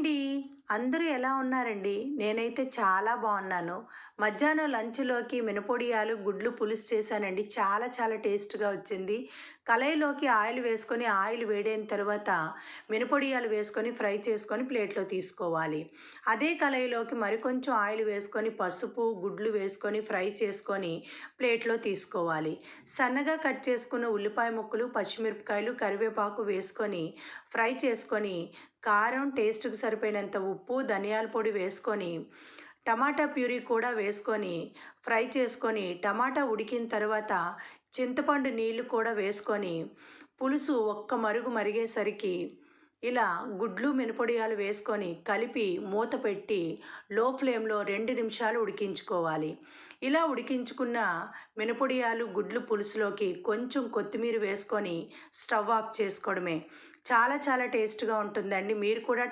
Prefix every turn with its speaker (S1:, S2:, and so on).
S1: అండి అందరూ ఎలా ఉన్నారండి? నేనైతే చాలా బాగున్నాను. మధ్యాహ్నం లంచ్లోకి మినపొడియాలు గుడ్లు పులుసు చేశానండి. చాలా చాలా టేస్ట్గా వచ్చింది. కళాయిలోకి ఆయిల్ వేసుకొని ఆయిల్ వేడైన తర్వాత మినపొడియాలు వేసుకొని ఫ్రై చేసుకొని ప్లేట్లో తీసుకోవాలి. అదే కళాయిలోకి మరికొంచెం ఆయిల్ వేసుకొని పసుపు గుడ్లు వేసుకొని ఫ్రై చేసుకొని ప్లేట్లో తీసుకోవాలి. సన్నగా కట్ చేసుకున్న ఉల్లిపాయ ముక్కలు పచ్చిమిరపకాయలు కరివేపాకు వేసుకొని ఫ్రై చేసుకొని కారం టేస్ట్కి సరిపోయినంత ఉప్పు ధనియాల పొడి వేసుకొని టమాటా ప్యూరీ కూడా వేసుకొని ఫ్రై చేసుకొని టమాటా ఉడికిన తర్వాత చింతపండు నీళ్ళు కూడా వేసుకొని పులుసు ఒక్క మరుగు మరిగేసరికి ఇలా గుడ్లు మినపొడియాలు వేసుకొని కలిపి మూత పెట్టి లో ఫ్లేమ్లో రెండు నిమిషాలు ఉడికించుకోవాలి. ఇలా ఉడికించుకున్న మినపొడియాలు గుడ్లు పులుసులోకి కొంచెం కొత్తిమీర వేసుకొని స్టవ్ ఆఫ్ చేసుకోవడమే. చాలా చాలా టేస్ట్గా ఉంటుందండి. మీరు కూడా